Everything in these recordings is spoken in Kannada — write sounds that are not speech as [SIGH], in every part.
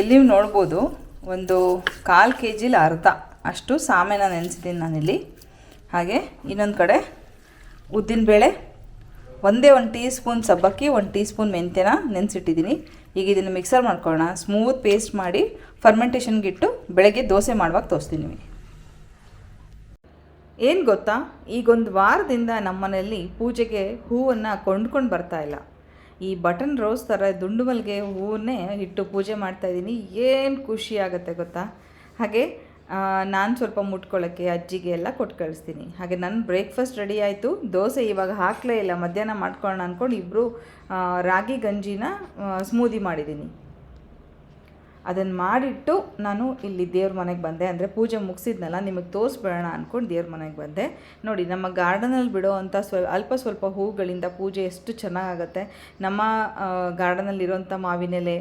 ಇಲ್ಲಿ ನೋಡ್ಬೋದು, ಒಂದು ಕಾಲು ಕೆ ಜಿಲಿ ಅರ್ಧ. ಅಷ್ಟು ಸಾಮೆನ ನೆನೆಸಿದ್ದೀನಿ ನಾನಿಲ್ಲಿ. ಹಾಗೆ ಇನ್ನೊಂದು ಕಡೆ ಉದ್ದಿನಬೇಳೆ ಒಂದೇ ಒಂದು ಟೀ ಸ್ಪೂನ್ ಸಬ್ಬಕ್ಕಿ, ಒಂದು ಟೀ ಸ್ಪೂನ್ ಮೆಂತ್ಯನ ನೆನೆಸಿಟ್ಟಿದ್ದೀನಿ ಈಗ ಇದನ್ನು ಮಿಕ್ಸರ್ ಮಾಡ್ಕೊಳ್ಳೋಣ. ಸ್ಮೂತ್ ಪೇಸ್ಟ್ ಮಾಡಿ ಫರ್ಮೆಂಟೇಷನ್ಗೆ ಇಟ್ಟು ಬೆಳಗ್ಗೆ ದೋಸೆ ಮಾಡುವಾಗ ತೋರಿಸ್ತೀನಿ ಏನು ಗೊತ್ತಾ? ಈಗೊಂದು ವಾರದಿಂದ ನಮ್ಮನೆಯಲ್ಲಿ ಪೂಜೆಗೆ ಹೂವನ್ನು ಕೊಂಡ್ಕೊಂಡು ಬರ್ತಾ ಇಲ್ಲ. ಈ ಬಟನ್ ರೋಸ್ ಥರ ದುಂಡು ಮಲ್ಲಿಗೆ ಹೂವನ್ನೇ ಇಟ್ಟು ಪೂಜೆ ಮಾಡ್ತಾಯಿದ್ದೀನಿ ಏನು ಖುಷಿ ಆಗುತ್ತೆ ಗೊತ್ತಾ? ಹಾಗೆ ನಾನು ಸ್ವಲ್ಪ ಮುಟ್ಕೊಳ್ಳೋಕ್ಕೆ ಅಜ್ಜಿಗೆ ಎಲ್ಲ ಕೊಟ್ಟು ಕಳಿಸ್ತೀನಿ. ಹಾಗೆ ನನ್ನ ಬ್ರೇಕ್ಫಾಸ್ಟ್ ರೆಡಿ ಆಯಿತು. ದೋಸೆ ಇವಾಗ ಹಾಕಲೇ ಇಲ್ಲ. ಮಧ್ಯಾಹ್ನ ಮಾಡ್ಕೊಳ್ಳೋಣ ಅಂದ್ಕೊಂಡು ಇಬ್ಬರು ರಾಗಿ ಗಂಜಿನ ಸ್ಮೂದಿ ಮಾಡಿದ್ದೀನಿ. ಅದನ್ನು ಮಾಡಿಟ್ಟು ನಾನು ಇಲ್ಲಿ ದೇವ್ರ ಮನೆಗೆ ಬಂದೆ. ಅಂದರೆ ಪೂಜೆ ಮುಗಿಸಿದ್ನಲ್ಲ, ನಿಮಗೆ ತೋರಿಸ್ಬೇಡ ಅಂದ್ಕೊಂಡು ದೇವ್ರ ಮನೆಗೆ ಬಂದೆ. ನೋಡಿ, ನಮ್ಮ ಗಾರ್ಡನಲ್ಲಿ ಬಿಡೋ ಅಂಥ ಸ್ವ ಅಲ್ಪ ಸ್ವಲ್ಪ ಹೂಗಳಿಂದ ಪೂಜೆ ಎಷ್ಟು ಚೆನ್ನಾಗಾಗತ್ತೆ. ನಮ್ಮ ಗಾರ್ಡನಲ್ಲಿರೋಂಥ ಮಾವಿನೆಲೆ,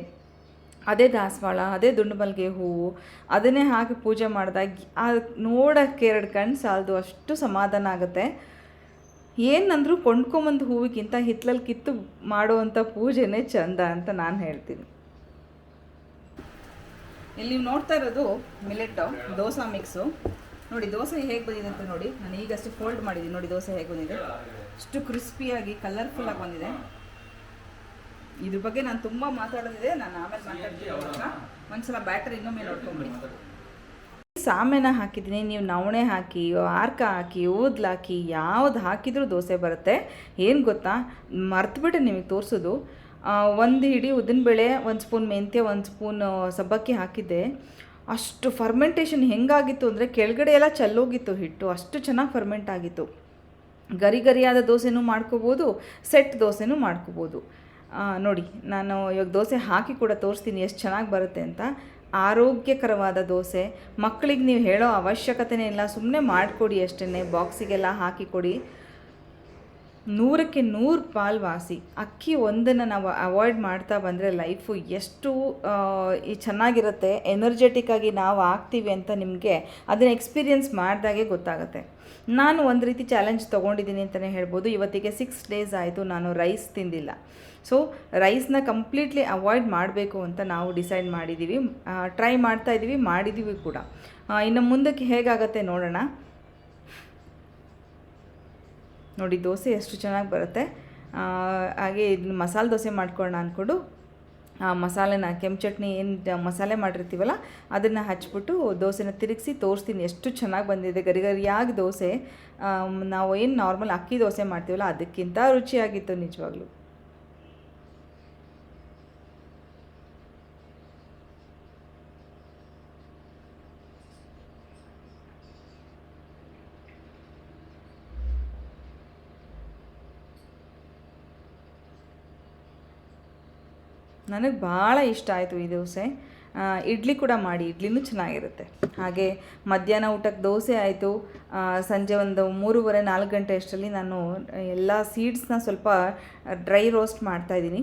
ಅದೇ ದಾಸವಾಳ, ಅದೇ ದುಂಡು ಮಲ್ಲಿಗೆ ಹೂವು, ಅದನ್ನೇ ಹಾಕಿ ಪೂಜೆ ಮಾಡಿದಾಗ ನೋಡೋಕ್ಕೆ ಎರಡು ಕಣ್ಣು ಸಾಲದು ಅಷ್ಟು ಸಮಾಧಾನ ಆಗುತ್ತೆ. ಏನಂದರೂ ಕೊಂಡ್ಕೊಂಬಂದು ಹೂವಿಗಿಂತ ಹಿತ್ತಲಲ್ಲಿ ಕಿತ್ತು ಮಾಡುವಂಥ ಪೂಜೆನೇ ಚಂದ ಅಂತ ನಾನು ಹೇಳ್ತೀನಿ. ಇಲ್ಲಿ ನೀವು ನೋಡ್ತಾ ಇರೋದು ಮಿಲೆಟ್ ದೋಸೆ ಮಿಕ್ಸು ನೋಡಿ, ದೋಸೆ ಹೇಗೆ ಬಂದಿದೆ ಅಂತ ನೋಡಿ, ನಾನು ಈಗಷ್ಟು ಫೋಲ್ಡ್ ಮಾಡಿದ್ದೀನಿ. ನೋಡಿ, ದೋಸೆ ಹೇಗೆ ಬಂದಿದೆ. ಅಷ್ಟು ಕ್ರಿಸ್ಪಿಯಾಗಿ ಕಲರ್ಫುಲ್ಲಾಗಿ ಬಂದಿದೆ. ಇದ್ರ ಬಗ್ಗೆ ನಾನು ತುಂಬ ಮಾತಾಡೋದಿದೆ. ನಾನು ಆಮೇಲೆ ಮಾತಾಡ್ತೀನಿ ಒಂದ್ಸಲ ಬ್ಯಾಟ್ರಿ ಇನ್ನೊಮ್ಮೆ ನೋಡ್ಕೊಂಬಿಡಿ. ಸಾಮೆನ ಹಾಕಿದ್ದೀನಿ. ನೀವು ನವಣೆ ಹಾಕಿ, ಆರ್ಕ ಹಾಕಿ ಊದ್ಲು ಹಾಕಿ, ಯಾವ್ದು ಹಾಕಿದರೂ ದೋಸೆ ಬರುತ್ತೆ. ಏನು ಗೊತ್ತಾ? ಮರ್ತುಬಿಟ್ಟೆ ನಿಮಗೆ ತೋರಿಸೋದು. ಒಂದು ಹಿಡಿ ಉದ್ದಿನ ಬೇಳೆ, ಒಂದು ಸ್ಪೂನ್ ಮೆಂತ್ಯ, ಒಂದು ಸ್ಪೂನ್ ಸಬ್ಬಕ್ಕಿ ಹಾಕಿದ್ದೆ. ಅಷ್ಟು ಫರ್ಮೆಂಟೇಷನ್ ಹೆಂಗಾಗಿತ್ತು ಅಂದರೆ ಕೆಳಗಡೆ ಎಲ್ಲ ಚೆಲ್ಲೋಗಿತ್ತು ಹಿಟ್ಟು. ಅಷ್ಟು ಚೆನ್ನಾಗಿ ಫರ್ಮೆಂಟ್ ಆಗಿತ್ತು. ಗರಿ ಗರಿಯಾದ ದೋಸೆನೂ ಮಾಡ್ಕೋಬೋದು ಸೆಟ್ ದೋಸೆನೂ ಮಾಡ್ಕೋಬೋದು. ನೋಡಿ, ನಾನು ಇವಾಗ ದೋಸೆ ಹಾಕಿ ಕೂಡ ತೋರಿಸ್ತೀನಿ ಎಷ್ಟು ಚೆನ್ನಾಗಿ ಬರುತ್ತೆ ಅಂತ. ಆರೋಗ್ಯಕರವಾದ ದೋಸೆ. ಮಕ್ಕಳಿಗೆ ನೀವು ಹೇಳೋ ಅವಶ್ಯಕತೆನೇ ಇಲ್ಲ. ಸುಮ್ಮನೆ ಮಾಡಿಕೊಡಿ ಅಷ್ಟೇ ಬಾಕ್ಸಿಗೆಲ್ಲ ಹಾಕಿ ಕೊಡಿ. ನೂರಕ್ಕೆ ನೂರು ಪಾಲ್ ವಾಸಿ ಅಕ್ಕಿ ಒಂದನ್ನು ನಾವು ಅವಾಯ್ಡ್ ಮಾಡ್ತಾ ಬಂದರೆ ಲೈಫು ಎಷ್ಟು ಚೆನ್ನಾಗಿರುತ್ತೆ ಎನರ್ಜೆಟಿಕ್ ಆಗಿ ನಾವು ಆಗ್ತೀವಿ ಅಂತ ನಿಮಗೆ ಅದನ್ನು ಎಕ್ಸ್ಪೀರಿಯನ್ಸ್ ಮಾಡಿದಾಗೆ ಗೊತ್ತಾಗುತ್ತೆ. ನಾನು ಒಂದು ರೀತಿ ಚಾಲೆಂಜ್ ತೊಗೊಂಡಿದ್ದೀನಿ ಅಂತಲೇ ಹೇಳ್ಬೋದು. ಇವತ್ತಿಗೆ ಸಿಕ್ಸ್ ಡೇಸ್ ಆಯಿತು, ನಾನು ರೈಸ್ ತಿಂದಿಲ್ಲ. ಸೊ ರೈಸ್ನ ಕಂಪ್ಲೀಟ್ಲಿ ಅವಾಯ್ಡ್ ಮಾಡಬೇಕು ಅಂತ ನಾವು ಡಿಸೈಡ್ ಮಾಡಿದ್ದೀವಿ ಟ್ರೈ ಮಾಡ್ತಾ ಇದ್ದೀವಿ ಮಾಡಿದ್ದೀವಿ ಕೂಡ. ಇನ್ನು ಮುಂದಕ್ಕೆ ಹೇಗಾಗತ್ತೆ ನೋಡೋಣ. ನೋಡಿ, ದೋಸೆ ಎಷ್ಟು ಚೆನ್ನಾಗಿ ಬರುತ್ತೆ. ಹಾಗೆ ಇದನ್ನ ಮಸಾಲೆ ದೋಸೆ ಮಾಡ್ಕೊಳ್ಳೋಣ ಅಂದ್ಕೊಂಡು ಆ, ಮಸಾಲೆನ, ಕೆಂಪು ಚಟ್ನಿ ಏನು ಮಸಾಲೆ ಮಾಡಿರ್ತೀವಲ್ಲ, ಅದನ್ನು ಹಚ್ಬಿಟ್ಟು ದೋಸೆನ ತಿರುಗಿಸಿ ತೋರಿಸ್ತೀನಿ. ಎಷ್ಟು ಚೆನ್ನಾಗಿ ಬಂದಿದೆ ಗರಿ ಗರಿಯಾಗಿ ದೋಸೆ ನಾವು ಏನು ನಾರ್ಮಲ್ ಅಕ್ಕಿ ದೋಸೆ ಮಾಡ್ತೀವಲ್ಲ, ಅದಕ್ಕಿಂತ ರುಚಿಯಾಗಿತ್ತು ನಿಜವಾಗ್ಲೂ. ನನಗೆ ಭಾಳ ಇಷ್ಟ ಆಯಿತು ಈ ದೋಸೆ. ಇಡ್ಲಿ ಕೂಡ ಮಾಡಿ, ಇಡ್ಲಿನೂ ಚೆನ್ನಾಗಿರುತ್ತೆ. ಹಾಗೆ ಮಧ್ಯಾಹ್ನ ಊಟಕ್ಕೆ ದೋಸೆ ಆಯಿತು. ಸಂಜೆ ಒಂದು ಮೂರುವರೆ, ನಾಲ್ಕು ಗಂಟೆ ಅಷ್ಟರಲ್ಲಿ ನಾನು ಎಲ್ಲ ಸೀಡ್ಸ್ನ ಸ್ವಲ್ಪ ಡ್ರೈ ರೋಸ್ಟ್ ಮಾಡ್ತಾಯಿದ್ದೀನಿ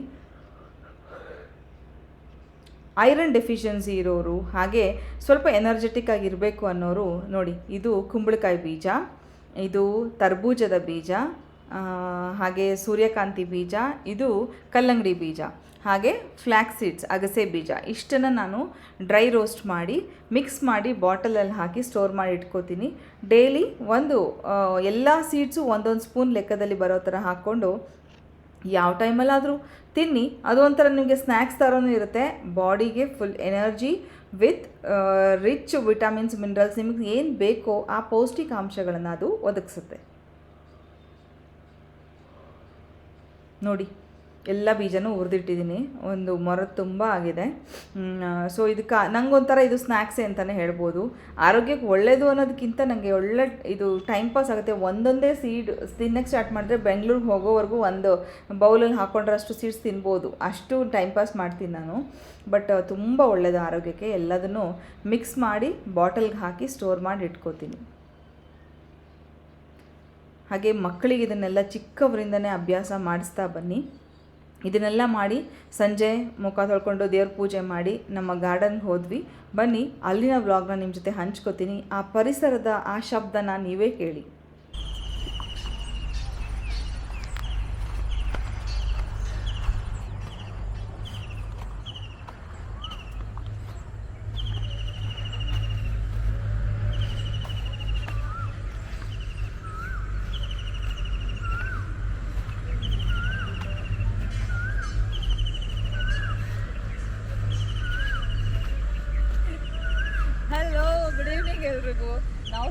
ಐರನ್ ಡೆಫಿಷಿಯನ್ಸಿ ಇರೋರು, ಹಾಗೆ ಸ್ವಲ್ಪ ಎನರ್ಜೆಟಿಕ್ ಆಗಿರಬೇಕು ಅನ್ನೋರು ನೋಡಿ, ಇದು ಕುಂಬಳಕಾಯಿ ಬೀಜ, ಇದು ತರ್ಬೂಜದ ಬೀಜ ಹಾಗೆ ಸೂರ್ಯಕಾಂತಿ ಬೀಜ, ಇದು ಕಲ್ಲಂಗಡಿ ಬೀಜ. ಹಾಗೆ ಫ್ಲ್ಯಾಕ್ಸ್ ಸೀಡ್ಸ್ ಅಗಸೆ ಬೀಜ, ಇಷ್ಟನ್ನು ನಾನು ಡ್ರೈ ರೋಸ್ಟ್ ಮಾಡಿ ಮಿಕ್ಸ್ ಮಾಡಿ ಬಾಟಲಲ್ಲಿ ಹಾಕಿ ಸ್ಟೋರ್ ಮಾಡಿ ಇಟ್ಕೋತೀನಿ. ಡೈಲಿ ಒಂದು ಎಲ್ಲ ಸೀಡ್ಸು ಒಂದೊಂದು ಸ್ಪೂನ್ ಲೆಕ್ಕದಲ್ಲಿ ಬರೋ ಥರ ಹಾಕ್ಕೊಂಡು ಯಾವ ಟೈಮಲ್ಲಾದರೂ ತಿನ್ನಿ. ಅದು ಒಂಥರ ನಿಮಗೆ ಸ್ನ್ಯಾಕ್ಸ್ ಥರನೂ ಇರುತ್ತೆ. ಬಾಡಿಗೆ full energy with rich vitamins minerals ನಿಮಗೆ ಏನು ಬೇಕೋ ಆ ಪೌಷ್ಟಿಕಾಂಶಗಳನ್ನು ಅದು ಒದಗಿಸುತ್ತೆ. ನೋಡಿ. ಎಲ್ಲ ಬೀಜನೂ ಹುರಿದಿಟ್ಟಿದ್ದೀನಿ ಒಂದು ಮರ ತುಂಬ ಆಗಿದೆ. ಸೊ ಇದಕ್ಕೆ ನಂಗೊಂಥರ ಇದು ಸ್ನ್ಯಾಕ್ಸೇ ಅಂತಲೇ ಹೇಳ್ಬೋದು. ಆರೋಗ್ಯಕ್ಕೆ ಒಳ್ಳೆಯದು ಅನ್ನೋದಕ್ಕಿಂತ ನನಗೆ ಒಳ್ಳೆ ಇದು ಟೈಮ್ ಪಾಸ್ ಆಗುತ್ತೆ. ಒಂದೊಂದೇ ಸೀಡ್ ತಿನ್ನಕ್ಕೆ ಸ್ಟಾರ್ಟ್ ಮಾಡಿದ್ರೆ ಬೆಂಗಳೂರಿಗೆ ಹೋಗೋವರೆಗೂ ಒಂದು ಬೌಲಲ್ಲಿ ಹಾಕ್ಕೊಂಡ್ರಷ್ಟು ಸೀಡ್ಸ್ ತಿನ್ಬೋದು. ಅಷ್ಟು ಟೈಮ್ ಪಾಸ್ ಮಾಡ್ತೀನಿ ನಾನು. ಬಟ್ ತುಂಬ ಒಳ್ಳೆಯದು ಆರೋಗ್ಯಕ್ಕೆ. ಎಲ್ಲದನ್ನು ಮಿಕ್ಸ್ ಮಾಡಿ ಬಾಟಲ್ಗೆ ಹಾಕಿ ಸ್ಟೋರ್ ಮಾಡಿ ಇಟ್ಕೋತೀನಿ. ಹಾಗೆ ಮಕ್ಕಳಿಗೆ ಇದನ್ನೆಲ್ಲ ಚಿಕ್ಕವರಿಂದನೇ ಅಭ್ಯಾಸ ಮಾಡಿಸ್ತಾ ಬನ್ನಿ. ಇದನ್ನೆಲ್ಲ ಮಾಡಿ ಸಂಜೆ ಮುಖ ತೊಳ್ಕೊಂಡು ದೇವ್ರ ಪೂಜೆ ಮಾಡಿ ನಮ್ಮ ಗಾರ್ಡನ್ಗೆ ಹೋದ್ವಿ. ಬನ್ನಿ, ಅಲ್ಲಿನ ವ್ಲಾಗ್ನ ನಿಮ್ಮ ಜೊತೆ ಹಂಚ್ಕೋತೀನಿ. ಆ ಪರಿಸರದ ಆ ಶಬ್ದನ ನೀವೇ ಕೇಳಿ.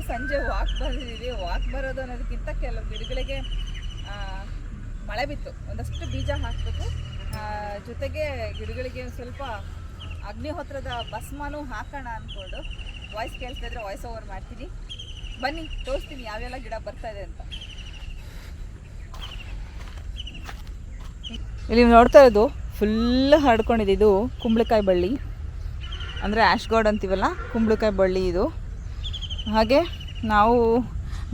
ಸಂಜೆ ವಾಕ್ ಬಂದಿದ್ದೀವಿ. ವಾಕ್ ಬರೋದು ಅನ್ನೋದಕ್ಕಿಂತ ಕೆಲವು ಗಿಡಗಳಿಗೆ ಮಳೆ ಬಿತ್ತು. ಒಂದಷ್ಟು ಬೀಜ ಹಾಕಬೇಕು ಜೊತೆಗೆ ಗಿಡಗಳಿಗೆ ಸ್ವಲ್ಪ ಅಗ್ನಿಹೋತ್ರದ ಭಸ್ಮನೂ ಹಾಕೋಣ ಅಂದ್ಕೊಂಡು ವಾಯ್ಸ್ ಕೇಳ್ತಾ ಇದ್ರೆ ವಾಯ್ಸ್ ಓವರ್ ಮಾಡ್ತೀನಿ. ಬನ್ನಿ, ತೋರಿಸ್ತೀನಿ ಯಾವೆಲ್ಲ ಗಿಡ ಬರ್ತಾ ಇದೆ ಅಂತ. ಇಲ್ಲಿ ನೋಡ್ತಾ ಇರೋದು ಫುಲ್ ಹರಡ್ಕೊಂಡಿದ್ದು ಕುಂಬಳಕಾಯಿ ಬಳ್ಳಿ. ಅಂದರೆ ಆ್ಯಶ್ ಗಾರ್ಡ್ ಅಂತೀವಲ್ಲ, ಕುಂಬಳಕಾಯಿ ಬಳ್ಳಿ ಇದು. ಹಾಗೆ ನಾವು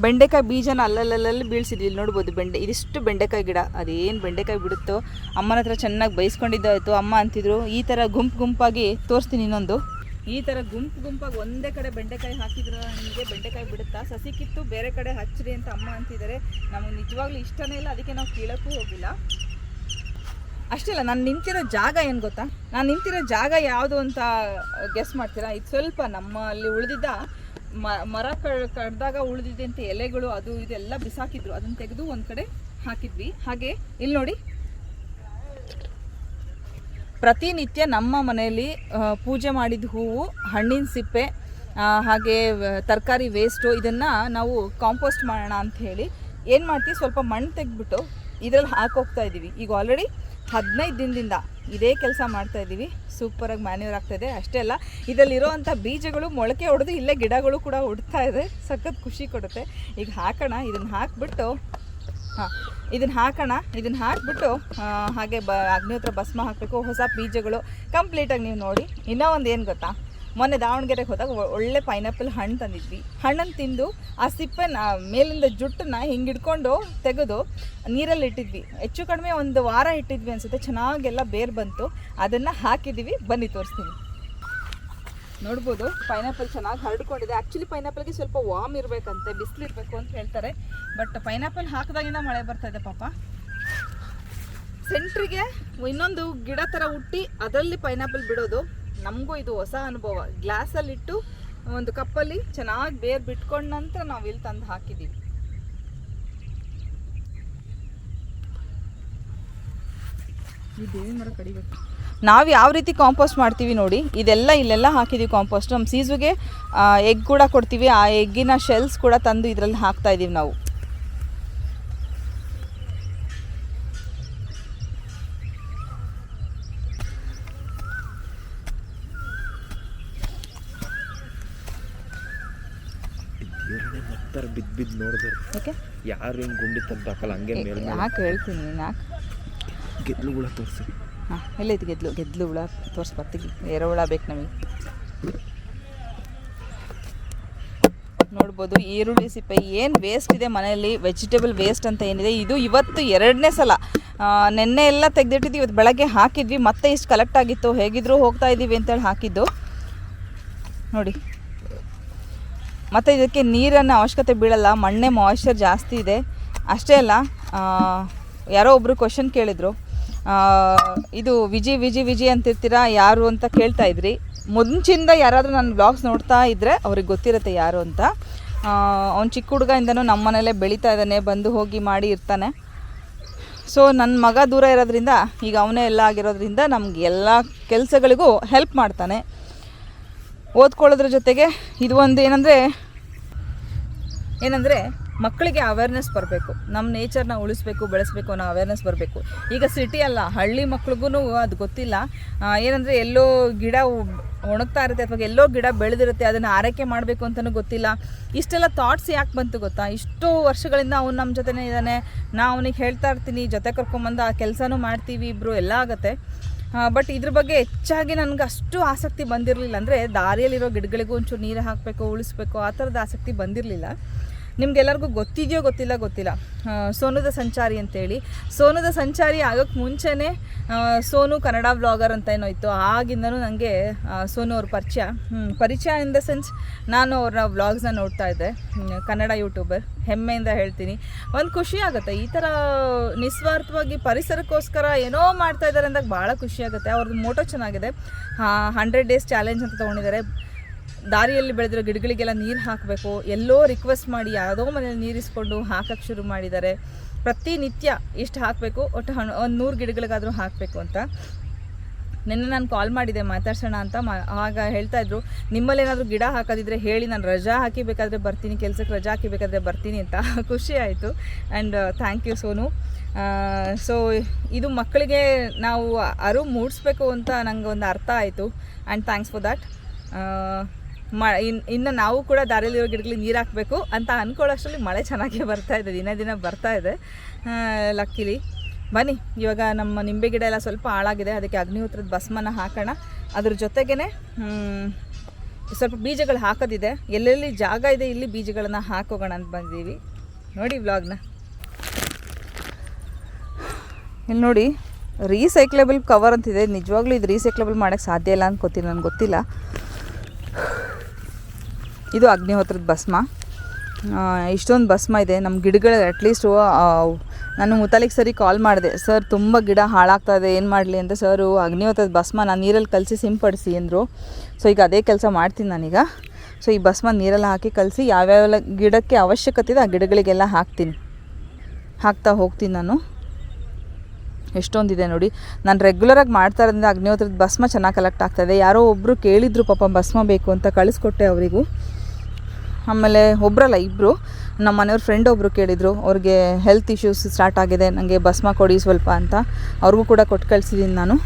ಬೆಂಡೆಕಾಯಿ ಬೀಜನ ಅಲ್ಲಲ್ಲಲ್ಲಿ ಬೀಳ್ಸಿದ್ವಿ. ಇಲ್ಲಿ ನೋಡ್ಬೋದು ಬೆಂಡೆ, ಇದಿಷ್ಟು ಬೆಂಡೆಕಾಯಿ ಗಿಡ. ಅದೇನು ಬೆಂಡೆಕಾಯಿ ಬಿಡುತ್ತೋ ಅಮ್ಮನ ಹತ್ರ ಚೆನ್ನಾಗಿ ಬೈಸ್ಕೊಂಡಿದ್ದಾಯಿತು. ಅಮ್ಮ ಅಂತಿದ್ರು, ಈ ಥರ ಗುಂಪು ಗುಂಪಾಗಿ ತೋರಿಸ್ತೀನಿ ಇನ್ನೊಂದು. ಈ ಥರ ಗುಂಪು ಗುಂಪಾಗಿ ಒಂದೇ ಕಡೆ ಬೆಂಡೆಕಾಯಿ ಹಾಕಿದ್ರೆ ನಿಮಗೆ ಬೆಂಡೆಕಾಯಿ ಬಿಡುತ್ತಾ? ಸಸಿ ಕಿತ್ತು ಬೇರೆ ಕಡೆ ಹಚ್ಚಿರಿ ಅಂತ ಅಮ್ಮ ಅಂತಿದ್ದಾರೆ. ನಮಗೆ ನಿಜವಾಗ್ಲೂ ಇಷ್ಟನೇ ಇಲ್ಲ, ಅದಕ್ಕೆ ನಾವು ಕೀಳಕ್ಕೂ ಹೋಗಿಲ್ಲ. ಅಷ್ಟೇ ನಾನು ನಿಂತಿರೋ ಜಾಗ ಏನು ಗೊತ್ತಾ? ನಾನು ನಿಂತಿರೋ ಜಾಗ ಯಾವುದು ಅಂತ ಗೆಸ್ ಮಾಡ್ತೀರಾ? ಇದು ಸ್ವಲ್ಪ ನಮ್ಮಲ್ಲಿ ಉಳಿದಿದ್ದ ಮರ ಕಡ್ದಾಗ ಉಳಿದಿದ್ದಂಥ ಎಲೆಗಳು, ಅದು ಇದೆಲ್ಲ ಬಿಸಾಕಿದ್ರು. ಅದನ್ನ ತೆಗೆದು ಒಂದು ಕಡೆ ಹಾಕಿದ್ವಿ. ಹಾಗೆ ಇಲ್ಲಿ ನೋಡಿ. ಪ್ರತಿನಿತ್ಯ ನಮ್ಮ ಮನೆಯಲ್ಲಿ ಪೂಜೆ ಮಾಡಿದ ಹೂವು, ಹಣ್ಣಿನ ಸಿಪ್ಪೆ ಹಾಗೆ ತರಕಾರಿ ವೇಸ್ಟು ಇದನ್ನು ನಾವು ಕಾಂಪೋಸ್ಟ್ ಮಾಡೋಣ ಅಂತ ಹೇಳಿ ಏನು ಮಾಡ್ತೀವಿ? ಸ್ವಲ್ಪ ಮಣ್ಣು ತೆಗೆದ್ಬಿಟ್ಟು ಇದರಲ್ಲಿ ಹಾಕೋಗ್ತಾ ಇದ್ದೀವಿ ಈಗ ಆಲ್ರೆಡಿ ಹದಿನೈದು ದಿನದಿಂದ ಇದೇ ಕೆಲಸ ಮಾಡ್ತಾ ಇದ್ದೀವಿ. ಸೂಪರಾಗಿ ಮ್ಯಾನ್ಯೂರ್ ಇದೆ. ಅಷ್ಟೇ ಅಲ್ಲ, ಇದರಲ್ಲಿರೋವಂಥ ಬೀಜಗಳು ಮೊಳಕೆ ಹೊಡೆದು ಇಲ್ಲೇ ಗಿಡಗಳು ಕೂಡ ಹುಡ್ತಾ ಇದೆ. ಸಖತ್ ಖುಷಿ ಕೊಡುತ್ತೆ. ಈಗ ಹಾಕೋಣ, ಇದನ್ನು ಹಾಕ್ಬಿಟ್ಟು, ಹಾಂ, ಇದನ್ನು ಹಾಕೋಣ, ಇದನ್ನು ಹಾಕ್ಬಿಟ್ಟು ಹಾಗೆ ಬ, ಅಗ್ನಿಹೋತ್ರ ಭಸ್ಮ ಹಾಕಬೇಕು. ಹೊಸ ಬೀಜಗಳು ಕಂಪ್ಲೀಟಾಗಿ ನೀವು ನೋಡಿ. ಇನ್ನೂ ಒಂದು ಏನು ಗೊತ್ತಾ? ಮೊನ್ನೆ ದಾವಣಗೆರೆಗೆ ಹೋದಾಗ ಒಳ್ಳೆ ಪೈನಾಪಲ್ ಹಣ್ಣು ತಂದಿದ್ವಿ. ಹಣ್ಣನ್ನು ತಿಂದು ಆ ಸಿಪ್ಪೆನ ಮೇಲಿಂದ ಜುಟ್ಟನ್ನ ಹಿಂಗೆ ಹಿಡ್ಕೊಂಡು ತೆಗೆದು ನೀರಲ್ಲಿ ಇಟ್ಟಿದ್ವಿ. ಹೆಚ್ಚು ಕಡಿಮೆ ಒಂದು ವಾರ ಇಟ್ಟಿದ್ವಿ ಅನ್ಸುತ್ತೆ. ಚೆನ್ನಾಗೆಲ್ಲ ಬೇರು ಬಂತು. ಅದನ್ನು ಹಾಕಿದ್ದೀವಿ ಬನ್ನಿ, ತೋರಿಸ್ತೀನಿ. ನೋಡ್ಬೋದು ಪೈನಾಪಲ್ ಚೆನ್ನಾಗಿ ಹರಡ್ಕೊಂಡಿದೆ. ಆ್ಯಕ್ಚುಲಿ ಪೈನಾಪಲ್ಗೆ ಸ್ವಲ್ಪ ವಾಮ್ ಇರಬೇಕಂತೆ, ಬಿಸಿಲು ಇರಬೇಕು ಅಂತ ಹೇಳ್ತಾರೆ. ಬಟ್ ಪೈನಾಪಲ್ ಹಾಕಿದಾಗಿಂದ ಮಳೆ ಬರ್ತಾ ಇದೆ ಪಾಪ. ಸೆಂಟ್ರಿಗೆ ಇನ್ನೊಂದು ಗಿಡ ಥರ ಹುಟ್ಟಿ ಅದರಲ್ಲಿ ಪೈನಾಪಲ್ ಬಿಡೋದು. ನಮಗೂ ಇದು ಹೊಸ ಅನುಭವ. ಗ್ಲಾಸಲ್ಲಿಟ್ಟು ಒಂದು ಕಪ್ಪಲ್ಲಿ ಚೆನ್ನಾಗಿ ಬೇರ್ ಬಿಟ್ಕೊಂಡ ನಂತರ ನಾವು ಇಲ್ಲಿ ತಂದು ಹಾಕಿದ್ದೀವಿ ನಾವು ಯಾವ ರೀತಿ ಕಾಂಪೋಸ್ಟ್ ಮಾಡ್ತೀವಿ ನೋಡಿ ಇದೆಲ್ಲ ಇಲ್ಲೆಲ್ಲ ಹಾಕಿದ್ದೀವಿ ಕಾಂಪೋಸ್ಟ್. ನಮ್ಮ ಸೀಸುಗೆ ಎಗ್ ಕೂಡ ಕೊಡ್ತೀವಿ. ಆ ಎಗ್ಗಿನ ಶೆಲ್ಸ್ ಕೂಡ ತಂದು ಇದರಲ್ಲಿ ಹಾಕ್ತಾ ಇದ್ದೀವಿ ನಾವು ದೇವ್ರನ್ನೇ ನಗ್ತಾರೆ ಬಿದ್ದು ಬಿದ್ದು ನೋಡಿದ್ರು ಓಕೆ ಯಾರು ಹಾಕಲ್ಲ ಹಂಗೆ ಮೇಲೆ ಹೇಳ್ತೀನಿ ನೀನು ಗೆದ್ಲು ಗೆದ್ಲುಗಳ ತೋರಿಸಿ. ಹಾಂ ಎಲ್ಲೈತಿ ಗೆದ್ಲು? ಗೆದ್ಲು ಹುಳ ತೋರಿಸಿ ಬರ್ತೀವಿ ಎರೆ ಹುಳ ಬೇಕು ನಮಗೆ. ನೋಡ್ಬೋದು ಈರುಳ್ಳಿ ಸಿಪ್ಪೆ ಏನು ವೇಸ್ಟ್ ಇದೆ ಮನೆಯಲ್ಲಿ? ವೆಜಿಟೇಬಲ್ ವೇಸ್ಟ್ ಅಂತ ಏನಿದೆ? ಇದು ಇವತ್ತು ಎರಡನೇ ಸಲ. ನೆನ್ನೆ ಎಲ್ಲ ತೆಗೆದಿಟ್ಟಿದ್ವಿ ಇವತ್ತು ಬೆಳಗ್ಗೆ ಹಾಕಿದ್ವಿ ಮತ್ತೆ ಇಷ್ಟು ಕಲೆಕ್ಟ್ ಆಗಿತ್ತು. ಹೇಗಿದ್ರು ಹೋಗ್ತಾ ಇದ್ದೀವಿ ಅಂತೇಳಿ ಹಾಕಿದ್ದು. ನೋಡಿ. ಮತ್ತು ಇದಕ್ಕೆ ನೀರನ್ನು ಅವಶ್ಯಕತೆ ಬೀಳಲ್ಲ ಮಣ್ಣೆ ಮಾಯ್ಶ್ಚರ್ ಜಾಸ್ತಿ ಇದೆ. ಅಷ್ಟೇ ಅಲ್ಲ ಯಾರೋ ಒಬ್ಬರು ಕ್ವಶನ್ ಕೇಳಿದರು. ಇದು ವಿಜಿ ವಿಜಿ ವಿಜಿ ಅಂತಿರ್ತೀರಾ, ಯಾರು ಅಂತ ಕೇಳ್ತಾ ಇದ್ರಿ. ಮುಂಚಿಂದ ಯಾರಾದರೂ ನನ್ನ ಬ್ಲಾಗ್ಸ್ ನೋಡ್ತಾ ಇದ್ದರೆ ಅವ್ರಿಗೆ ಗೊತ್ತಿರುತ್ತೆ ಯಾರು ಅಂತ. ಅವ್ನು ಚಿಕ್ಕ ಹುಡುಗಿಂದನೂ ನಮ್ಮ ಮನೇಲೇ ಬೆಳೀತಾ ಇದ್ದಾನೆ, ಬಂದು ಹೋಗಿ ಮಾಡಿ ಇರ್ತಾನೆ. ಸೊ ನನ್ನ ಮಗ ದೂರ ಇರೋದ್ರಿಂದ, ಈಗ ಅವನೇ ಎಲ್ಲ ಆಗಿರೋದ್ರಿಂದ ನಮ್ಗೆ ಎಲ್ಲ ಕೆಲಸಗಳಿಗೂ ಹೆಲ್ಪ್ ಮಾಡ್ತಾನೆ. ಓದ್ಕೊಳ್ಳೋದ್ರ ಜೊತೆಗೆ ಇದು ಒಂದು ಏನಂದರೆ ಏನಂದರೆ ಮಕ್ಕಳಿಗೆ ಅವೇರ್ನೆಸ್ ಬರಬೇಕು. ನಮ್ಮ ನೇಚರ್ನ ಉಳಿಸ್ಬೇಕು, ಬೆಳೆಸಬೇಕು ಅನ್ನೋ ಅವೇರ್ನೆಸ್ ಬರಬೇಕು. ಈಗ ಸಿಟಿ ಅಲ್ಲ, ಹಳ್ಳಿ ಮಕ್ಳಿಗೂ ಅದು ಗೊತ್ತಿಲ್ಲ. ಏನಂದರೆ ಎಲ್ಲೋ ಗಿಡ ಒಣಗ್ತಾ ಇರುತ್ತೆ ಅಥವಾ ಎಲ್ಲೋ ಗಿಡ ಬೆಳೆದಿರುತ್ತೆ, ಅದನ್ನು ಆರೈಕೆ ಮಾಡಬೇಕು ಅಂತಲೂ ಗೊತ್ತಿಲ್ಲ. ಇಷ್ಟೆಲ್ಲ ಥಾಟ್ಸ್ ಯಾಕೆ ಬಂತು ಗೊತ್ತಾ? ಇಷ್ಟು ವರ್ಷಗಳಿಂದ ಅವ್ನು ನಮ್ಮ ಜೊತೆನೇ ಇದ್ದಾನೆ ನಾ ಅವನಿಗೆ ಹೇಳ್ತಾ ಇರ್ತೀನಿ, ಜೊತೆ ಕರ್ಕೊಂಬಂದು ಆ ಕೆಲಸನೂ ಮಾಡ್ತೀವಿ ಇಬ್ಬರು ಎಲ್ಲ ಆಗುತ್ತೆ. ಬಟ್ ಇದ್ರ ಬಗ್ಗೆ ಹೆಚ್ಚಾಗಿ ನನಗೆ ಅಷ್ಟು ಆಸಕ್ತಿ ಬಂದಿರಲಿಲ್ಲ. ಅಂದರೆ ದಾರಿಯಲ್ಲಿರೋ ಗಿಡಗಳಿಗೂ ಒಂಚೂರು ನೀರು ಹಾಕಬೇಕು, ಉಳಿಸ್ಬೇಕು, ಆ ಥರದ ಆಸಕ್ತಿ ಬಂದಿರಲಿಲ್ಲ. ನಿಮ್ಗೆಲ್ಲರಿಗೂ ಗೊತ್ತಿದೆಯೋ ಗೊತ್ತಿಲ್ಲ ಗೊತ್ತಿಲ್ಲ. ಸೋನುದ ಸಂಚಾರಿ ಅಂತೇಳಿ. ಸೋನುದ ಸಂಚಾರಿ ಆಗೋಕ್ಕೆ ಮುಂಚೆನೇ ಸೋನು ಕನ್ನಡ ವ್ಲಾಗರ್ ಅಂತ ಏನೋ ಇತ್ತು. ಆಗಿಂದನೂ ನನಗೆ ಸೋನು ಅವ್ರ ಪರಿಚಯ. ಪರಿಚಯ ಇನ್ ದ ಸೆನ್ಸ್ ನಾನು ಅವ್ರ ವ್ಲಾಗ್ಸ್ನ ನೋಡ್ತಾ ಇದ್ದೆ. ಕನ್ನಡ ಯೂಟ್ಯೂಬರ್. ಹೆಮ್ಮೆಯಿಂದ ಹೇಳ್ತೀನಿ. ಒಂದು ಖುಷಿ ಆಗುತ್ತೆ. ಈ ಥರ ನಿಸ್ವಾರ್ಥವಾಗಿ ಪರಿಸರಕ್ಕೋಸ್ಕರ ಏನೋ ಮಾಡ್ತಾ ಇದ್ದಾರೆ ಅಂದಾಗ ಭಾಳ ಖುಷಿ ಆಗುತ್ತೆ. ಅವ್ರದ್ದು ಮೋಟೋ ಚೆನ್ನಾಗಿದೆ. ಹಂಡ್ರೆಡ್ ಡೇಸ್ ಚಾಲೆಂಜ್ ಅಂತ ತೊಗೊಂಡಿದ್ದಾರೆ. ದಾರಿಯಲ್ಲಿ ಬೆಳೆದಿರೋ ಗಿಡಗಳಿಗೆಲ್ಲ ನೀರು ಹಾಕಬೇಕು. ಎಲ್ಲೋ ರಿಕ್ವೆಸ್ಟ್ ಮಾಡಿ ಯಾವುದೋ ಮನೇಲಿ ನೀರಿಸ್ಕೊಂಡು ಹಾಕಕ್ಕೆ ಶುರು ಮಾಡಿದ್ದಾರೆ. ಪ್ರತಿನಿತ್ಯ ಇಷ್ಟು ಹಾಕಬೇಕು, ಒಟ್ಟು ಹಣ್ಣು ಒಂದು ನೂರು ಗಿಡಗಳಿಗಾದರೂ ಹಾಕಬೇಕು ಅಂತ. ನಿನ್ನೆ ನಾನು ಕಾಲ್ ಮಾಡಿದೆ, ಮಾತಾಡ್ಸೋಣ ಅಂತ ಆಗ ಹೇಳ್ತಾ ಇದ್ರು ನಿಮ್ಮಲ್ಲಿ ಏನಾದರೂ ಗಿಡ ಹಾಕೋದಿದ್ರೆ ಹೇಳಿ, ನಾನು ರಜಾ ಹಾಕಿಬೇಕಾದ್ರೆ ಬರ್ತೀನಿ, ಕೆಲಸಕ್ಕೆ ರಜಾ ಹಾಕಿಬೇಕಾದ್ರೆ ಬರ್ತೀನಿ ಅಂತ. [LAUGHS] ಖುಷಿ ಆಯಿತು. And thank you Sonu. So ಇದು ಮಕ್ಕಳಿಗೆ ನಾವು ಅರಿವು ಮೂಡಿಸ್ಬೇಕು ಅಂತ ನನಗೆ ಒಂದು ಅರ್ಥ ಆಯಿತು. ಆ್ಯಂಡ್ ಥ್ಯಾಂಕ್ಸ್ ಫಾರ್ ದ್ಯಾಟ್ ಮ ಇನ್ನು ನಾವು ಕೂಡ ದಾರಿಯಲ್ಲಿರೋ ಗಿಡಗಳಿಗೆ ನೀರು ಹಾಕಬೇಕು ಅಂತ ಅಂದ್ಕೊಳ್ಳೋಷ್ಟರಲ್ಲಿ ಮಳೆ ಚೆನ್ನಾಗೇ ಬರ್ತಾ ಇದೆ, ದಿನ ದಿನ ಬರ್ತಾ ಇದೆ. ಲಕ್ಕಿಲಿ. ಬನ್ನಿ, ಇವಾಗ ನಮ್ಮ ನಿಂಬೆ ಗಿಡ ಎಲ್ಲ ಸ್ವಲ್ಪ ಹಾಳಾಗಿದೆ, ಅದಕ್ಕೆ ಅಗ್ನಿಹೋತ್ರದ ಭಸ್ಮನ ಹಾಕೋಣ. ಅದ್ರ ಜೊತೆಗೇ ಸ್ವಲ್ಪ ಬೀಜಗಳು ಹಾಕೋದಿದೆ. ಎಲ್ಲೆಲ್ಲಿ ಜಾಗ ಇದೆ, ಇಲ್ಲಿ ಬೀಜಗಳನ್ನು ಹಾಕೋಗೋಣ ಅಂತ ಬಂದೀವಿ ನೋಡಿ ವ್ಲಾಗ್ನ ಇಲ್ಲಿ ನೋಡಿ ರೀಸೈಕ್ಲೇಬಲ್ ಕವರ್ ಅಂತಿದೆ. ನಿಜವಾಗ್ಲೂ ಇದು ರೀಸೈಕ್ಲೇಬಲ್ ಮಾಡೋಕ್ಕೆ ಸಾಧ್ಯ ಇಲ್ಲ ಅನ್ಕೋತೀನಿ ನನಗೆ ಗೊತ್ತಿಲ್ಲ. ಇದು ಅಗ್ನಿಹೋತ್ರದ ಭಸ್ಮ. ಇಷ್ಟೊಂದು ಭಸ್ಮ ಇದೆ. ನಮ್ಮ ಗಿಡಗಳು ಅಟ್ಲೀಸ್ಟು ನಾನು ಮುತಾಲಿಗೆ ಸರಿ ಕಾಲ್ ಮಾಡಿದೆ. ಸರ್ ತುಂಬ ಗಿಡ ಹಾಳಾಗ್ತಾ ಇದೆ. ಏನು ಮಾಡಲಿ? ಅಂತ ಸರು ಅಗ್ನಿಹೋತ್ರದ ಭಸ್ಮ ನಾನು ನೀರಲ್ಲಿ ಕಲಸಿ ಸಿಂಪಡಿಸಿ ಅಂದರು. ಸೊ ಈಗ ಅದೇ ಕೆಲಸ ಮಾಡ್ತೀನಿ ನಾನೀಗ. ಸೊ ಈ ಭಸ್ಮ ನೀರೆಲ್ಲ ಹಾಕಿ ಕಲಸಿ ಯಾವ್ಯಾವ ಗಿಡಕ್ಕೆ ಅವಶ್ಯಕತೆ ಇದೆ ಆ ಗಿಡಗಳಿಗೆಲ್ಲ ಹಾಕ್ತೀನಿ. ಹಾಕ್ತಾ ಹೋಗ್ತೀನಿ ನಾನು. ಎಷ್ಟೊಂದಿದೆ ನೋಡಿ. ನಾನು ರೆಗ್ಯುಲರಾಗಿ ಮಾಡ್ತಾ ಇರೋದ್ರಿಂದ ಅಗ್ನಿಹೋತ್ರದ ಭಸ್ಮ ಚೆನ್ನಾಗಿ ಕಲೆಕ್ಟ್ ಆಗ್ತಾಯಿದೆ ಯಾರೋ ಒಬ್ಬರು ಕೇಳಿದ್ರು ಪಾಪ ಭಸ್ಮ ಬೇಕು ಅಂತ ಕಳಿಸ್ಕೊಟ್ಟೆ ಅವರಿಗೂ. ಆಮೇಲೆ ಒಬ್ಬರಲ್ಲ ಇಬ್ಬರು ನಮ್ಮ ಮನೆಯವ್ರ ಫ್ರೆಂಡ್ ಒಬ್ಬರು ಕೇಳಿದರು, ಅವ್ರಿಗೆ ಹೆಲ್ತ್ ಇಶ್ಯೂಸ್ ಸ್ಟಾರ್ಟ್ ಆಗಿದೆ ನನಗೆ ಭಸ್ಮ ಕೊಡಿ ಸ್ವಲ್ಪ ಅಂತ. ಅವ್ರಿಗೂ ಕೂಡ ಕೊಟ್ಟು ಕಳಿಸಿದ್ದೀನಿ ನಾನು.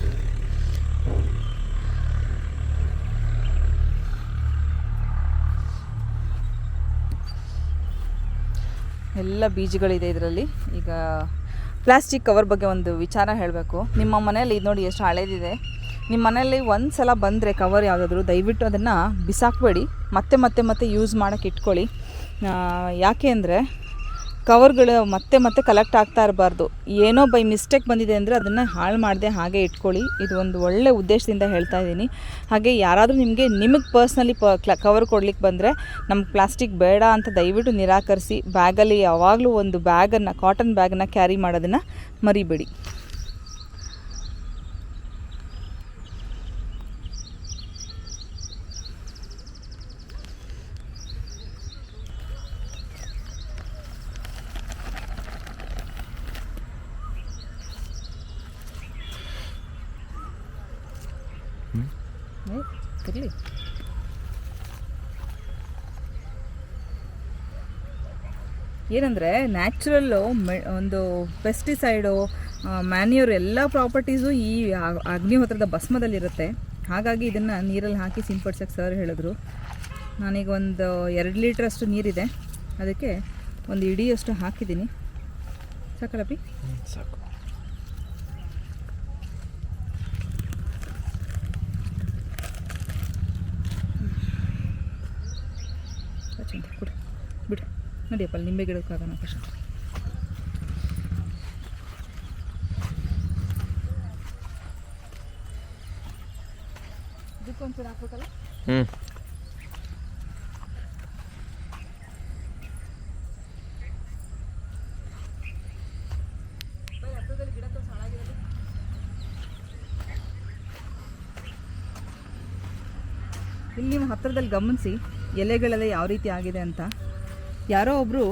ಎಲ್ಲ ಬೀಜಗಳಿದೆ ಇದರಲ್ಲಿ. ಈಗ ಪ್ಲಾಸ್ಟಿಕ್ ಕವರ್ ಬಗ್ಗೆ ಒಂದು ವಿಚಾರ ಹೇಳಬೇಕು. ನಿಮ್ಮ ಮನೆಯಲ್ಲಿ ಇದು ನೋಡಿ ಎಷ್ಟು ಹಳೇದಿದೆ. ನಿಮ್ಮ ಮನೆಯಲ್ಲಿ ಒಂದು ಸಲ ಬಂದರೆ ಕವರ್ ಯಾವುದಾದ್ರೂ, ದಯವಿಟ್ಟು ಅದನ್ನು ಬಿಸಾಕಬೇಡಿ. ಮತ್ತೆ ಮತ್ತೆ ಮತ್ತೆ ಯೂಸ್ ಮಾಡೋಕ್ಕೆ ಇಟ್ಕೊಳ್ಳಿ. ಯಾಕೆ ಅಂದರೆ ಕವರ್ಗಳು ಮತ್ತೆ ಮತ್ತೆ ಕಲೆಕ್ಟ್ ಆಗ್ತಾ ಇರಬಾರ್ದು. ಏನೋ ಬೈ ಮಿಸ್ಟೇಕ್ ಬಂದಿದೆ ಅಂದರೆ ಅದನ್ನು ಹಾಳು ಮಾಡದೆ ಹಾಗೆ ಇಟ್ಕೊಳ್ಳಿ. ಇದು ಒಂದು ಒಳ್ಳೆ ಉದ್ದೇಶದಿಂದ ಹೇಳ್ತಾ ಇದ್ದೀನಿ. ಹಾಗೆ ಯಾರಾದರೂ ನಿಮಗೆ ನಿಮಗೆ ಪರ್ಸ್ನಲಿ ಪ ಕ್ಲ ಕವರ್ ಕೊಡ್ಲಿಕ್ಕೆ ಬಂದರೆ ನಮ್ಗೆ ಪ್ಲಾಸ್ಟಿಕ್ ಬೇಡ ಅಂತ ದಯವಿಟ್ಟು ನಿರಾಕರಿಸಿ. ಬ್ಯಾಗಲ್ಲಿ ಯಾವಾಗಲೂ ಒಂದು ಬ್ಯಾಗನ್ನು ಕಾಟನ್ ಬ್ಯಾಗನ್ನು ಕ್ಯಾರಿ ಮಾಡೋದನ್ನು ಮರಿಬೇಡಿ. ಏನಂದರೆ ನ್ಯಾಚುರಲ್ಲು ಮೆ ಒಂದು ಪೆಸ್ಟಿಸೈಡು ಮ್ಯಾನ್ಯೂರ್ ಎಲ್ಲ ಪ್ರಾಪರ್ಟೀಸು ಈ ಅಗ್ನಿಹೋತ್ರದ ಭಸ್ಮದಲ್ಲಿರುತ್ತೆ. ಹಾಗಾಗಿ ಇದನ್ನು ನೀರಲ್ಲಿ ಹಾಕಿ ಸಿಂಪಡ್ಸಕ್ಕೆ ಸರ್ ಹೇಳಿದ್ರು. ನಾನೀಗ ಒಂದು ಎರಡು ಲೀಟ್ರಷ್ಟು ನೀರಿದೆ. ಅದಕ್ಕೆ ಒಂದು ಇಡಿಯಷ್ಟು ಹಾಕಿದ್ದೀನಿ. ಸಾಕಲ್ಲಪ್ಪಿ ಸಾಕು ಚಂದ ಕೊಡು ಬಿಡು ನಡಿಯಪ್ಪ ಅಲ್ಲಿ ನಿಂಬೆ ಗಿಡಕ್ಕಾಗೋಣ ಫಸ್ಟ್ ಇದಕ್ಕೊಂಚೂರು ಹಾಕ್ಬೇಕಲ್ಲ? ಹ್ಞೂ ಇಲ್ಲಿ ನೀವು ಹತ್ತಿರದಲ್ಲಿ ಗಮನಿಸಿ ಎಲೆಗಳೆಲ್ಲ ಯಾವ ರೀತಿ ಆಗಿದೆ ಅಂತ. ಯಾರೋ ಒಬ್ಬರು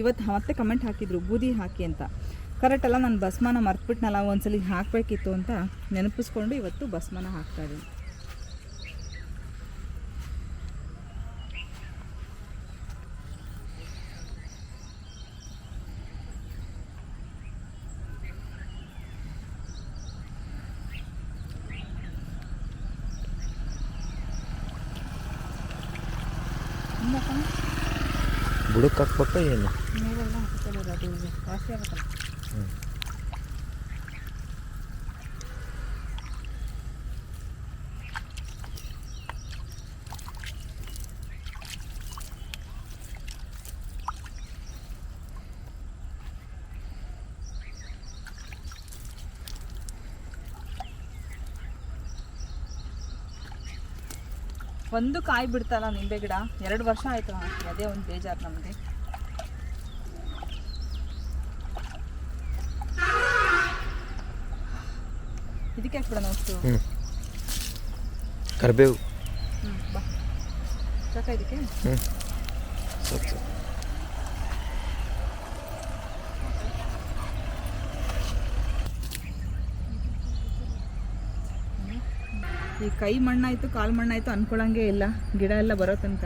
ಇವತ್ತು ಮತ್ತೆ ಕಮೆಂಟ್ ಹಾಕಿದ್ರು, ಬೂದಿ ಹಾಕಿ ಅಂತ. ಕರೆಕ್ಟ್ ಅಲ್ಲ, ನಾನು ಭಸ್ಮನ ಮರ್ತ್ಬಿಟ್ನಲ್ಲ, ಒಂದ್ಸಲಿ ಹಾಕಬೇಕಿತ್ತು ಅಂತ ನೆನಪಿಸ್ಕೊಂಡು ಇವತ್ತು ಭಸ್ಮನ ಹಾಕ್ತಾ ಇದ್ದೀನಿ. ಬುಡಕ್ಕೆ ಹಾಕ್ಬೇಕಾ ಏನು? ಹಾಕಿಕೊಳ್ಳೋದು ಅದು ವಾಸಿ ಆಗುತ್ತಲ್ಲ ಒಂದು ಕಾಯಿ ಬಿಡ್ತಲ್ಲ ನಿಂಬೆ ಗಿಡ? ಎರಡು ವರ್ಷ ಆಯಿತು ಹಾಕಿ ಅದೇ ಒಂದು ಬೇಜಾರು ನಮಗೆ. ಇದಕ್ಕೆ ಹಾಕ್ಬಿಡೋಣ ಅಷ್ಟು? ಕರ್ಬೇವು ಕರಿಬೇವು. ಹ್ಞೂ ಬಾ. ಸಾಕ ಇದಕ್ಕೆ? ಹ್ಞೂ ಸಾಕು ಸಾಕು ಈ ಕೈ ಮಣ್ಣಾಯಿತು, ಕಾಲು ಮಣ್ಣಾಯಿತು ಅನ್ಕೊಳಂಗೆ ಇಲ್ಲ. ಗಿಡ ಎಲ್ಲ ಬರೋ ತನಕ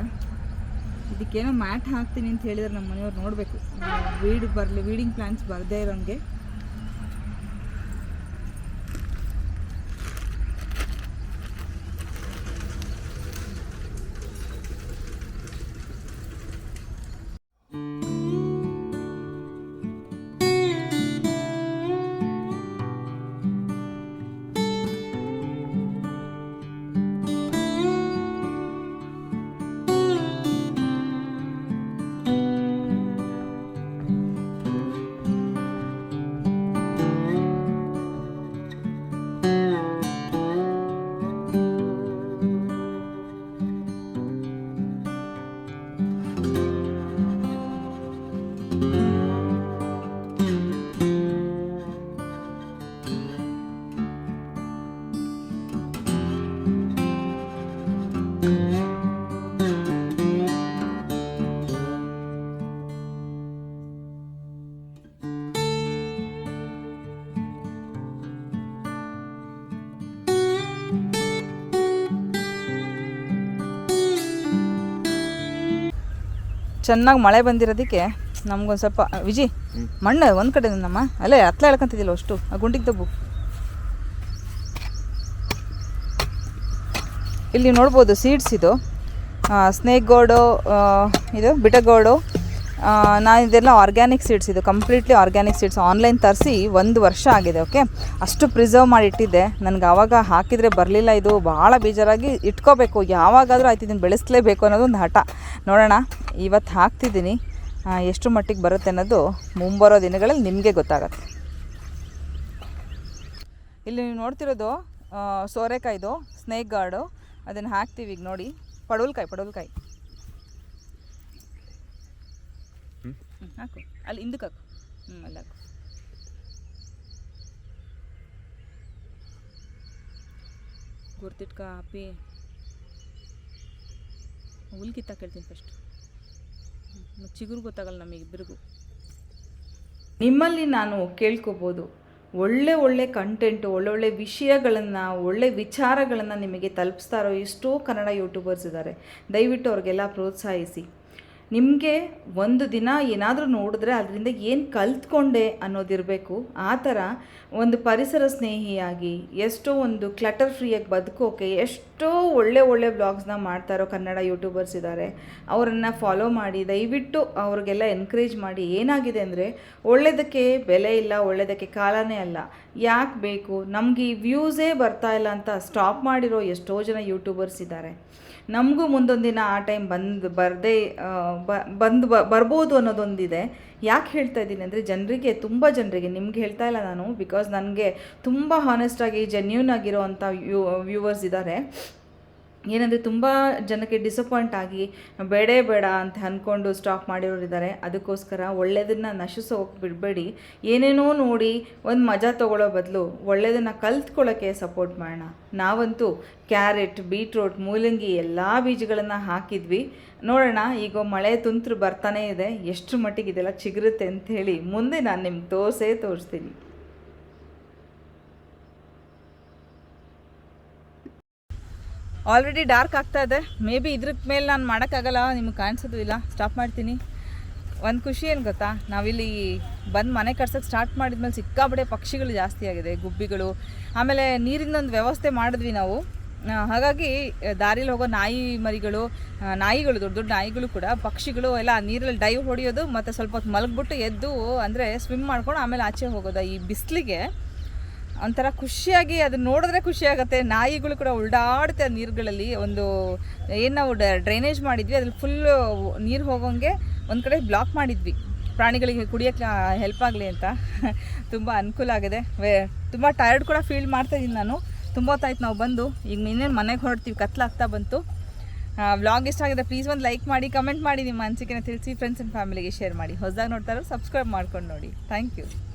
ಇದಕ್ಕೇನೋ ಮ್ಯಾಟ್ ಹಾಕ್ತೀನಿ ಅಂತ ಹೇಳಿದ್ರೆ ನಮ್ಮ ಮನೆಯವ್ರು ನೋಡಬೇಕು ವೀಡ್ ಬರಲಿ ವೀಡಿಂಗ್ ಪ್ಲಾಂಟ್ಸ್ ಬರದೇ ಇರೋಂಗೆ. ಚೆನ್ನಾಗಿ ಮಳೆ ಬಂದಿರೋದಕ್ಕೆ ನಮ್ಗೊಂದು ಸ್ವಲ್ಪ ವಿಜಿ ಮಣ್ಣು ಒಂದು ಕಡೆ ನಮ್ಮ ಅಲ್ಲೇ ಹತ್ಲ ಹೇಳ್ಕೊಂತಿದ್ದಿಲ್ಲ ಅಷ್ಟು. ಆ ಗುಂಡಿಗೆ ದಬ್ಬು. ಇಲ್ಲಿ ನೋಡ್ಬೋದು ಸೀಡ್ಸ್ ಇದು. ಸ್ನೇಕ್ ಗೋಡು ಇದು ಬಿಟಗೋಡು ನಾನು ಇದೆಲ್ಲ ಆರ್ಗ್ಯಾನಿಕ್ ಸೀಡ್ಸ್ ಇದು ಕಂಪ್ಲೀಟ್ಲಿ ಆರ್ಗ್ಯಾನಿಕ್ ಸೀಡ್ಸ್ ಆನ್ಲೈನ್ ತರಿಸಿ ಒಂದು ವರ್ಷ ಆಗಿದೆ ಓಕೆ ಅಷ್ಟು ಪ್ರಿಸರ್ವ್ ಮಾಡಿ ಇಟ್ಟಿದ್ದೆ. ನನಗೆ ಆವಾಗ ಹಾಕಿದರೆ ಬರಲಿಲ್ಲ ಇದು. ಭಾಳ ಬೇಜಾರಾಗಿ ಇಟ್ಕೋಬೇಕು. ಯಾವಾಗಾದರೂ ಆಯ್ತು ಇದನ್ನು ಬೆಳೆಸಲೇಬೇಕು ಅನ್ನೋದು ಒಂದು ಹಠ. ನೋಡೋಣ, ಇವತ್ತು ಹಾಕ್ತಿದ್ದೀನಿ. ಎಷ್ಟು ಮಟ್ಟಿಗೆ ಬರುತ್ತೆ ಅನ್ನೋದು ಮುಂಬರೋ ದಿನಗಳಲ್ಲಿ ನಿಮಗೆ ಗೊತ್ತಾಗತ್ತೆ. ಇಲ್ಲಿ ನೀವು ನೋಡ್ತಿರೋದು ಸೋರೆಕಾಯ್ದು, ಸ್ನೇಕ್ ಗಾರ್ಡು. ಅದನ್ನು ಹಾಕ್ತೀವಿ ಈಗ ನೋಡಿ. ಪಡವಲ್ಕಾಯಿ ಪಡವಲ್ಕಾಯಿ ಹ್ಮ್, ಹಾಕು. ಅಲ್ಲಿ ಹಿಂದಕ್ಕೆ ಹಾಕು. ಹ್ಞೂ ಅಲ್ಲಿ ಹಾಕು. ಗುರ್ತಿಟ್ಕ ಕಾಪಿ ಹುಲ್ ಕಿತ್ತಾಕ್ ಹೇಳ್ತೀನಿ ಫಸ್ಟ್ ಚಿಗುರು ಗೊತ್ತಾಗಲ್ಲ ನಮಗಿಬ್ಬರಿಗೂ ನಿಮ್ಮಲ್ಲಿ ನಾನು ಕೇಳ್ಕೋಬೋದು. ಒಳ್ಳೆ ಒಳ್ಳೆ ಕಂಟೆಂಟು ಒಳ್ಳೊಳ್ಳೆ ವಿಷಯಗಳನ್ನು ಒಳ್ಳೆ ವಿಚಾರಗಳನ್ನು ನಿಮಗೆ ತಲುಪಿಸ್ತಾರೋ ಎಷ್ಟೋ ಕನ್ನಡ ಯೂಟ್ಯೂಬರ್ಸ್ ಇದ್ದಾರೆ. ದಯವಿಟ್ಟು ಅವ್ರಿಗೆಲ್ಲ ಪ್ರೋತ್ಸಾಹಿಸಿ. ನಿಮಗೆ ಒಂದು ದಿನ ಏನಾದರೂ ನೋಡಿದ್ರೆ ಅದರಿಂದ ಏನು ಕಲ್ತ್ಕೊಂಡೆ ಅನ್ನೋದಿರಬೇಕು. ಆ ಥರ ಒಂದು ಪರಿಸರ ಸ್ನೇಹಿಯಾಗಿ ಎಷ್ಟೋ ಒಂದು ಕ್ಲಟರ್ ಫ್ರೀಯಾಗಿ ಬದುಕೋಕೆ ಎಷ್ಟೋ ಒಳ್ಳೆ ಒಳ್ಳೆ ಬ್ಲಾಗ್ಸ್ನ ಮಾಡ್ತಾರೋ ಕನ್ನಡ ಯೂಟ್ಯೂಬರ್ಸ್ ಇದ್ದಾರೆ ಅವರನ್ನು ಫಾಲೋ ಮಾಡಿ ದಯವಿಟ್ಟು ಅವ್ರಿಗೆಲ್ಲ ಎನ್ಕರೇಜ್ ಮಾಡಿ ಏನಾಗಿದೆ ಅಂದರೆ ಒಳ್ಳೆಯದಕ್ಕೆ ಬೆಲೆ ಇಲ್ಲ ಒಳ್ಳೆಯದಕ್ಕೆ ಕಾಲನೇ ಅಲ್ಲ. ಯಾಕೆ ಬೇಕು? ನಮಗೆ ಈ ವ್ಯೂಸೇ ಬರ್ತಾ ಇಲ್ಲ ಅಂತ ಸ್ಟಾಪ್ ಮಾಡಿರೋ ಎಷ್ಟೋ ಜನ ಯೂಟ್ಯೂಬರ್ಸ್ ಇದ್ದಾರೆ ನಮಗೂ ಮುಂದೊಂದು ದಿನ ಆ ಟೈಮ್ ಬಂದು, ಬರದೇ ಬಂದು ಬರ್ಬೋದು ಅನ್ನೋದೊಂದಿದೆ. ಯಾಕೆ ಹೇಳ್ತಾ ಇದ್ದೀನಿ ಅಂದರೆ ಜನರಿಗೆ, ತುಂಬ ಜನರಿಗೆ, ನಿಮ್ಗೆ ಹೇಳ್ತಾ ಇಲ್ಲ ನಾನು ಬಿಕಾಸ್ ನನಗೆ ತುಂಬ ಹಾನೆಸ್ಟಾಗಿ ಜೆನ್ಯೂನ್ ಆಗಿರೋ ಅಂಥ ವ್ಯೂ ವ್ಯೂವರ್ಸ್ ಇದ್ದಾರೆ ಏನಂದರೆ ತುಂಬ ಜನಕ್ಕೆ ಡಿಸಪಾಯಿಂಟ್ ಆಗಿ, ಬೇಡೇ ಬೇಡ ಅಂತ ಅಂದ್ಕೊಂಡು ಸ್ಟಾಪ್ ಮಾಡಿರೋರು ಇದ್ದಾರೆ ಅದಕ್ಕೋಸ್ಕರ ಒಳ್ಳೆಯದನ್ನು ನಶಿಸೋಕೆ ಬಿಡಬೇಡಿ. ಏನೇನೋ ನೋಡಿ ಒಂದು ಮಜಾ ತೊಗೊಳ್ಳೋ ಬದಲು ಒಳ್ಳೆಯದನ್ನು ಕಲ್ತ್ಕೊಳ್ಳೋಕ್ಕೆ ಸಪೋರ್ಟ್ ಮಾಡೋಣ. ನಾವಂತೂ ಕ್ಯಾರೆಟ್ ಬೀಟ್ರೋಟ್ ಮೂಲಂಗಿ ಎಲ್ಲ ಬೀಜಗಳನ್ನು ಹಾಕಿದ್ವಿ. ನೋಡೋಣ, ಈಗ ಮಳೆ ತುಂತುರು ಬರ್ತಾನೇ ಇದೆ. ಎಷ್ಟು ಮಟ್ಟಿಗೆ ಇದೆಲ್ಲ ಚಿಗುರುತ್ತೆ ಅಂಥೇಳಿ ಮುಂದೆ ನಾನು ನಿಮ್ಗೆ ತೋರಿಸೇ ತೋರಿಸ್ತೀನಿ. ಆಲ್ರೆಡಿ ಡಾರ್ಕ್ ಆಗ್ತಾ ಇದೆ. ಮೇ ಬಿ ಇದ್ರ ಮೇಲೆ ನಾನು ಮಾಡೋಕ್ಕಾಗಲ್ಲ ನಿಮ್ಗೆ ಕಾಣಿಸೋದು ಇಲ್ಲ. ಸ್ಟಾಪ್ ಮಾಡ್ತೀನಿ. ಒಂದು ಖುಷಿ ಏನು ಗೊತ್ತಾ? ನಾವಿಲ್ಲಿ ಬಂದು ಮನೆ ಕಟ್ಸೋಕ್ಕೆ ಸ್ಟಾರ್ಟ್ ಮಾಡಿದ್ಮೇಲೆ ಸಿಕ್ಕಾಬಡೆ ಪಕ್ಷಿಗಳು ಜಾಸ್ತಿ ಆಗಿದೆ, ಗುಬ್ಬಿಗಳು. ಆಮೇಲೆ ನೀರಿನ ಒಂದು ವ್ಯವಸ್ಥೆ ಮಾಡಿದ್ವಿ ನಾವು. ಹಾಗಾಗಿ ದಾರಿಲಿ ಹೋಗೋ ನಾಯಿ ಮರಿಗಳು ನಾಯಿಗಳು, ದೊಡ್ಡ ದೊಡ್ಡ ನಾಯಿಗಳು ಕೂಡ ಪಕ್ಷಿಗಳು ಎಲ್ಲ ನೀರಲ್ಲಿ ಡೈವ್ ಹೊಡೆಯೋದು ಮತ್ತು ಸ್ವಲ್ಪ ಹೊತ್ತು ಮಲಗಿಬಿಟ್ಟು ಎದ್ದು ಅಂದರೆ ಸ್ವಿಮ್ ಮಾಡ್ಕೊಂಡು ಆಮೇಲೆ ಆಚೆ ಹೋಗೋದು ಈ ಬಿಸಿಲಿಗೆ. ಒಂಥರ ಖುಷಿಯಾಗಿ ಅದನ್ನ ನೋಡಿದ್ರೆ ಖುಷಿ ಆಗುತ್ತೆ. ನಾಯಿಗಳು ಕೂಡ ಉಲ್ಡಾಡುತ್ತೆ ಆ ನೀರುಗಳಲ್ಲಿ ಒಂದು ಏನು ನಾವು ಡ್ರೈನೇಜ್ ಮಾಡಿದ್ವಿ, ಅದ್ರಲ್ಲಿ ಫುಲ್ಲು ನೀರು ಹೋಗೋಂಗೆ ಒಂದು ಕಡೆ ಬ್ಲಾಕ್ ಮಾಡಿದ್ವಿ. ಪ್ರಾಣಿಗಳಿಗೆ ಕುಡಿಯೋಕ್ಕೆ ಹೆಲ್ಪ್ ಆಗಲಿ ಅಂತ. [LAUGHS] ತುಂಬ ಅನುಕೂಲ ಆಗಿದೆ. ವೇ, ತುಂಬ ಟಯರ್ಡ್ ಕೂಡ ಫೀಲ್ ಮಾಡ್ತಾ ಇದ್ದೀನಿ ನಾನು. ತುಂಬ ಹೊತ್ತಾಯ್ತು ನಾವು ಬಂದು. ಈಗ ಇನ್ನೇನು ಮನೆಗೆ ಹೊರಡ್ತೀವಿ ಕತ್ಲಾಗ್ತಾ ಬಂತು. ವ್ಲಾಗ್ ಇಷ್ಟ ಆಗಿದೆ ಪ್ಲೀಸ್ ಒಂದು ಲೈಕ್ ಮಾಡಿ ಕಮೆಂಟ್ ಮಾಡಿ, ನಿಮ್ಮ ಅನಿಸಿಕೆನ ತಿಳಿಸಿ ಫ್ರೆಂಡ್ಸ್ ಆ್ಯಂಡ್ ಫ್ಯಾಮಿಲಿಗೆ ಶೇರ್ ಮಾಡಿ. ಹೊಸದಾಗಿ ನೋಡ್ತಾರೋ ಸಬ್ಸ್ಕ್ರೈಬ್ ಮಾಡ್ಕೊಂಡು ನೋಡಿ. ಥ್ಯಾಂಕ್ ಯು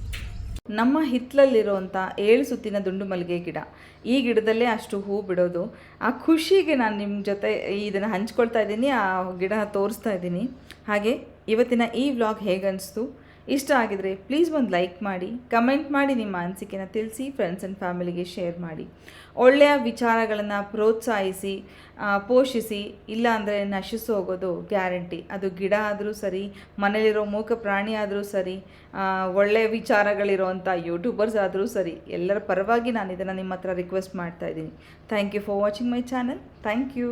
ನಮ್ಮ ಹಿತ್ತಲಲ್ಲಿರುವಂಥ ಏಳು ಸುತ್ತಿನ ದುಂಡು ಮಲ್ಲಿಗೆ ಗಿಡ. ಈ ಗಿಡದಲ್ಲೇ ಅಷ್ಟು ಹೂ ಬಿಡೋದು. ಆ ಖುಷಿಗೆ ನಾನು ನಿಮ್ಮ ಜೊತೆ ಇದನ್ನು ಹಂಚ್ಕೊಳ್ತಾ ಇದ್ದೀನಿ, ಆ ಗಿಡ ತೋರಿಸ್ತಾ ಇದ್ದೀನಿ. ಹಾಗೆ ಇವತ್ತಿನ ಈ ವ್ಲಾಗ್ ಹೇಗನ್ನಿಸ್ತು ಇಷ್ಟ ಆಗಿದರೆ ಪ್ಲೀಸ್ ಒಂದು ಲೈಕ್ ಮಾಡಿ ಕಮೆಂಟ್ ಮಾಡಿ ನಿಮ್ಮ ಅನಿಸಿಕೆನ ತಿಳಿಸಿ ಫ್ರೆಂಡ್ಸ್ ಆ್ಯಂಡ್ ಫ್ಯಾಮಿಲಿಗೆ ಶೇರ್ ಮಾಡಿ. ಒಳ್ಳೆಯ ವಿಚಾರಗಳನ್ನು ಪ್ರೋತ್ಸಾಹಿಸಿ ಪೋಷಿಸಿ ಇಲ್ಲಾಂದರೆ ನಶಿಸಿ ಹೋಗೋದು ಗ್ಯಾರಂಟಿ ಅದು ಗಿಡ ಆದರೂ ಸರಿ, ಮನೇಲಿರೋ ಮೂಕ ಪ್ರಾಣಿ ಆದರೂ ಸರಿ ಒಳ್ಳೆಯ ವಿಚಾರಗಳಿರೋವಂಥ ಯೂಟ್ಯೂಬರ್ಸ್ ಆದರೂ ಸರಿ, ಎಲ್ಲರ ಪರವಾಗಿ ನಾನು ಇದನ್ನು ನಿಮ್ಮ ಹತ್ರ ರಿಕ್ವೆಸ್ಟ್ ಮಾಡ್ತಾ ಇದ್ದೀನಿ. Thank you for watching my channel thank you